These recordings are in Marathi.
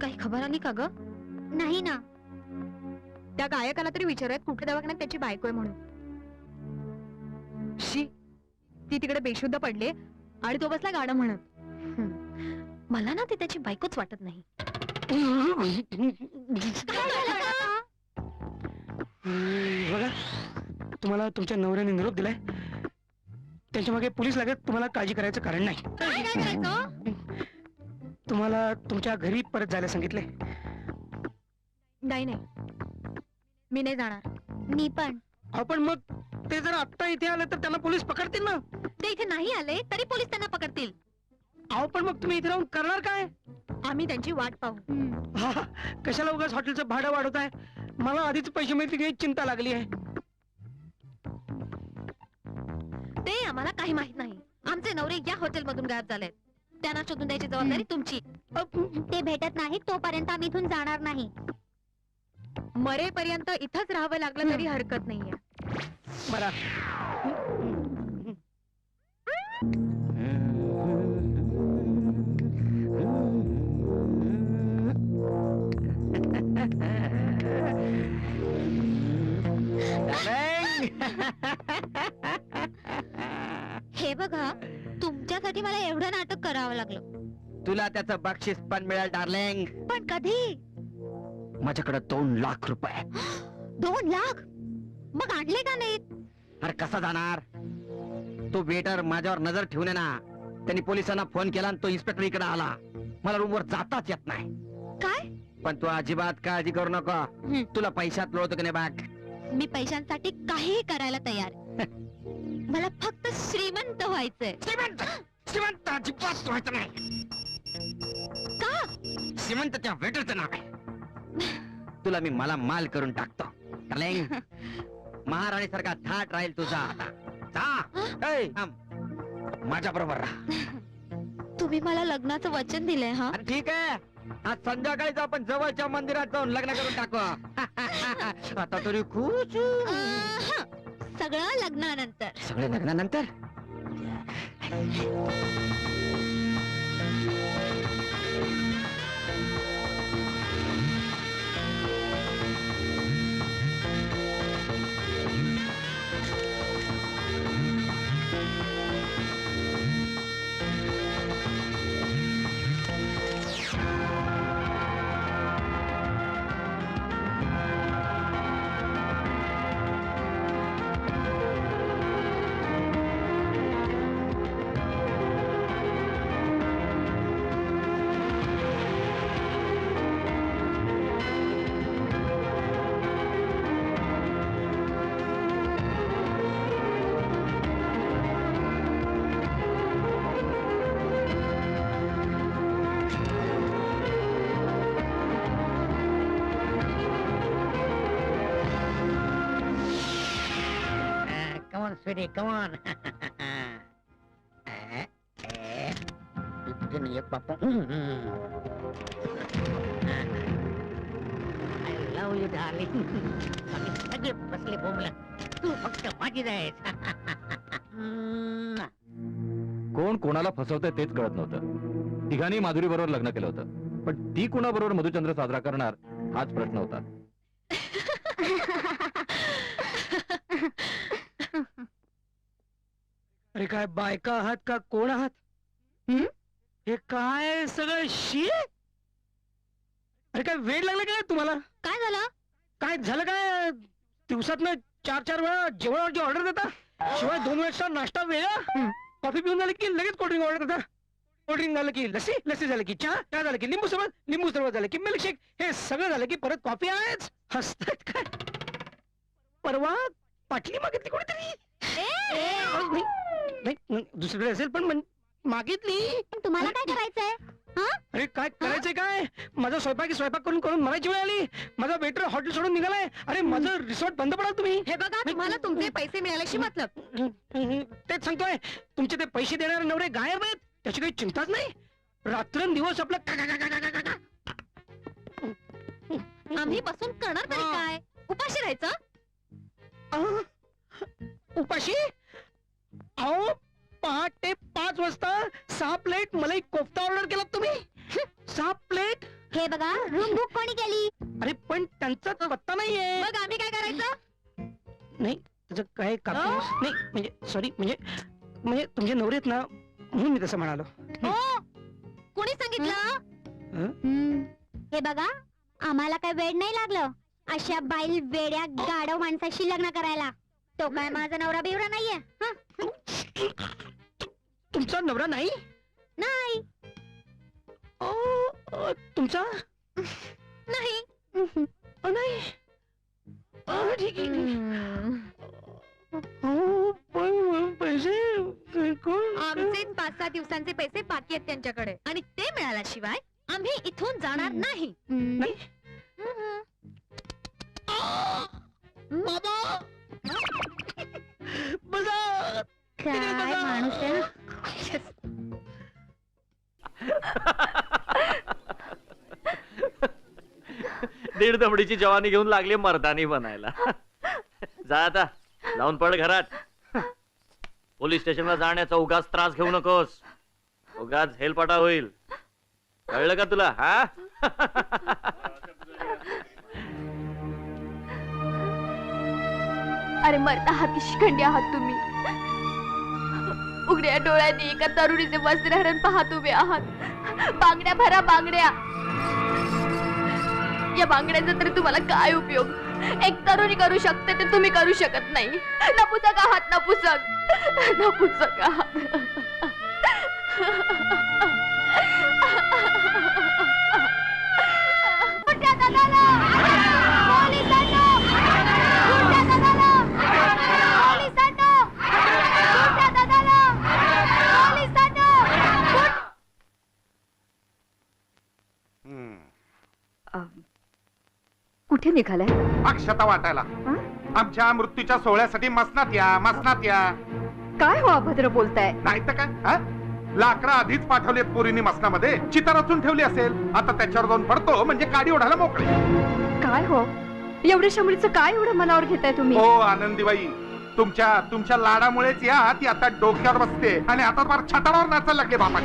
काही खबर आली का ग? नाही ना. त्या गायकाला तरी विचारूयात कुठे दवाखान्यात त्याची बायको आहे म्हणून. शी ती तिकडे बेशुद्ध पडले आणि तो बसला गाणं म्हणत. मला ना ती त्याची बायकोच वाटत नाही. बघा तुम्हाला तुमच्या नवऱ्याने निरोप दिलाय. त्यांच्या मागे पोलीस लागत तुम्हाला काळजी करायचं कारण नाही. तुम्हाला तुमच्या घरी परत जायला सांगितले नाही नाही. मी नाही जाणार. मी पण. अहो पण मग ते जर आत्ता इथे आले तर त्यांना पोलीस पकडतील ना? ते इथे नाही आले तरी पोलीस त्यांना पकडतील. अहो पण मग तुम्ही इथे राहून करणार काय? आम्ही त्यांची वाट पाहू. हा, कशाला उगाच हॉटेलचं भाडं वाढवत आहे मला आधीच पैसे मिळतील याची चिंता लागली आहे. ते आम्हाला काही माहीत नाही. आमचे नवरे या हॉटेल मधून गायब झालेत. त्यांना शोधून द्यायची जबाबदारी तुमची. ते भेटत नाही तोपर्यंत आम्ही इथून जाणार नाही. मरेपर्यंत इथंच राहावं लागलं तरी हरकत नाहीये. बरा हे बघा तुमच्यासाठी मला एवढं नाटक करावं लागलं. तुला त्याचं बक्षीस पण मिळेल डार्लिंग पण कधी? माझ्याकडे दोन लाख रुपये. दोन लाख? मग आणले का नाहीत? अरे कसा जाणार? तो वेटर माझ्यावर नजर ठेवून आहे ना त्यांनी पोलिसांना फोन केला आणि तो इन्स्पेक्टर इकडे आला. मला रूमवर जाताच येत नाही. काय? पण तू अजिबात काळजी करू नको. हं. तुला पैशात लोळतो की नाही बाग? मी पैशांसाठी काहीही करायला तयार मला फक्त श्रीमंत व्हायचंय. श्रीमंत! श्रीमंत अजिबात व्हायचं नाही. का? श्रीमंत त्या वेटरचं नाव आहे. तुला मी मला माल करून टाकतो. डार्लिंग महाराणी सारखा थाट राहील तुझा आता. जा. माझ्या बरोबर राहा. तुम्ही मला लग्नाचं वचन दिलंय हा? अरे ठीक आहे. आज संध्याकाळीच आपण जवळच्या मंदिरात जाऊन लग्न करून टाकू. आता तरी खुश अहं. सगळं लग्नानंतर. सगळे लग्नानंतर? Bye. On, sweetie, come on. तुझं नाही बापा I love you, darling. आम्ही सगळे बसले बोंबला तू फक्त माझी जायच कोण कोणाला फसवतंय तेच कळत नव्हतं. तिघांनी माधुरी बरोबर लग्न केलं होतं. पण ती कोणाबरोबर मधुचंद्र साजरा करणार हाच प्रश्न होता. अरे काय बायका आहात का कोण आहात? हं? हे काय सगळं शी अरे काय वेळ लागला काय तुम्हाला? काय झालं? काय झालं काय? दिवसातनं चार चार वेळा जेवणाची ऑर्डर देता? शिवाय दोन वेळेचा नाश्ता वेगळा? कॉफी पिऊन झालं की लगेच कोल्ड्रिंक ऑर्डर देता? कोल्ड्रिंक झालं की लसी लसी झालं की चहा चहा झालं की लिंबू सरबत लिंबू सरबत झालं की मिल्कशेक हे सगळं झालं की परत कॉफी आहेच. हसतात काय? परवा पाटली मागितली कोणीतरी. नाही, दुसरीकडे असेल पण म्हण- मागितली. तुम्हाला काय करायचंय? अरे काय करायचंय काय? माझा स्वयंपाकी स्वयंपाक करून करून मरायची वेळ आली माझा वेटर हॉटेल सोडून निघालाय. अरे माझं रिसॉर्ट बंद पडाल तुम्ही. हे बघा तुम्हाला तुमचे पैसे मिळाल्याशी मतलब. तेच सांगतोय. तुमचे ते पैसे देणारे नवरे गायब आहेत. त्याची काही चिंताच नाही. रात्रंदिवस आपलं का- का- का- का- का- का- का- आम्ही बसून करणार तरी. काय? उपाशी राहायचं? अं? उपाशी? अहो पहाटे पाच वाजता सहा प्लेट मलाई कोफ्ता ऑर्डर केला तुम्ही? सहा प्लेट हे बघा रूम बुक कोणी केली? अरे पण त्यांचा पत्ता नाहीये. मग आम्ही काय करायचं? नाही त्याचं काय कापूस नाही. म्हणजे सॉरी म्हणजे म्हणजे तुमचे नवरे आहेत ना म्हणून मी तसं म्हणालो. हो. कोणी सांगितलं? हे? बघा आम्हाला काय वेळ नाही लागलं. अशा बाईल वेड्या गाडव माणसाशी लग्न करायला. तो काय माझा नवरा बिवरा नाहीये. हं? तुमचा नवरा नाही? नाही. अ, अ, तुमचा? नाही. अ, नाही. अ, ठीक आहे हम्म. अहो, पण पैसे कोण आमचे पाच सहा दिवसांचे पैसे बाकी आहेत त्यांच्याकडे. आणि ते मिळाल्याशिवाय आम्ही इथून जाणार नाही. काय माणूस आहे? ना दीड दमडीची जवानी घेऊन लागली मर्दानी बनायला जा आता जाऊन पड घरात. पोलीस स्टेशनला जाण्याचा उगाच त्रास घेऊ नकोस. उगाच हेलपाटा होईल. कळलं का तुला हा? अरे मरता हाती शिखंडी आहात तुम्ही. उघड्या डोळ्यांनी एका तरुणीचे वस्त्रहरण पाहत उभे आहात. बांगड्या भरा बांगड्या. या बांगड्यांचा तरी तुम्हाला काय उपयोग? एक तरुणी करू शकते ते तुम्ही करू शकत नाही. नपुसक आहात नपुसक नपुसक आहात. कुठे निघालाय? अक्षता वाटायला. आमच्या मृत्यूच्या सोहळ्यासाठी मसनात या मसनात या. काय हो अभद्र बोलताय? नाही तर काय? हा? लाकडं आधीच पाठवलेत पोरींनी मसनामध्ये. चिता रचून ठेवली असेल. आता त्याच्यावर जाऊन पडतो म्हणजे गाडी ओढायला मोकळे. काय हो? एवढ्या शंभरीचं काय एवढं मनावर घेताय तुम्ही? हो आनंदीबाई. तुमच्या तुमच्या लाडामुळेच या ती आता डोक्यावर बसते. आणि आता फार छटावर नाचायला लागले बापा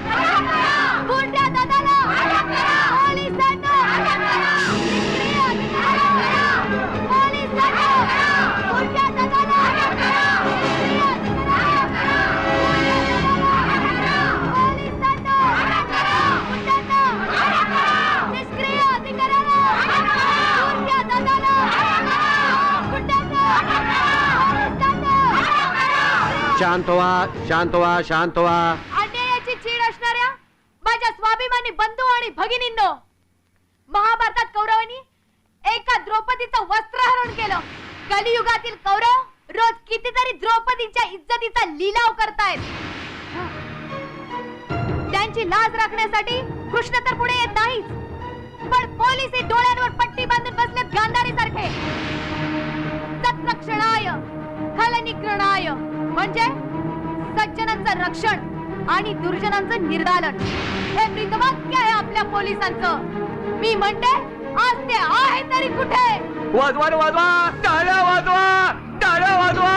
शांत व्हा शांत व्हा शांत व्हा अन्यायाची चीड असणाऱ्या माझ्या स्वाभिमानी बंधू आणि भगिनींनो महाभारतात कौरवांनी एका द्रौपदीचं वस्त्रहरण केलं. कलियुगातील कौरव रोज कितीतरी द्रौपदीच्या इज्जतीचा लिलाव करतायत. त्यांची लाज राखण्यासाठी कृष्ण तर पुढे येत नाहीच पण पोलीस हे डोळ्यांवर पट्टी बांधून बसलेत गांधारी सारखे सत्रक्षणाय खलनिग्रणाय म्हणजे सज्जनांचं रक्षण आणि दुर्जनांचं निर्दालन. हे मृतवाक्य आहे आपल्या पोलिसांचं. मी म्हणते आज ते आहे तरी कुठे? वाजवा वाजवा टाळ्या वाजवा टाळ्या वाजवा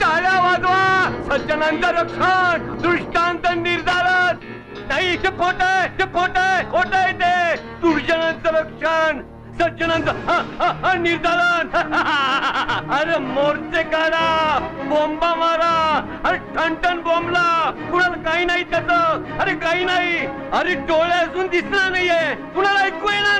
टाळ्या वाजवा. सज्जनांचं रक्षण दृष्टांत निर्धारण नाही ते खोट आहे ते खोट आहे खोट आहे ते. दुर्जनांचं रक्षण सज्जनांचं. निर्धारण. अरे मोर्चे काढा बोंबा मारा. अरे ठणठण बोंबला. कुणाला काही नाही त्याच. अरे काही नाही. अरे डोळे अजून दिसणार नाहीये. कुणाला ऐकू येणार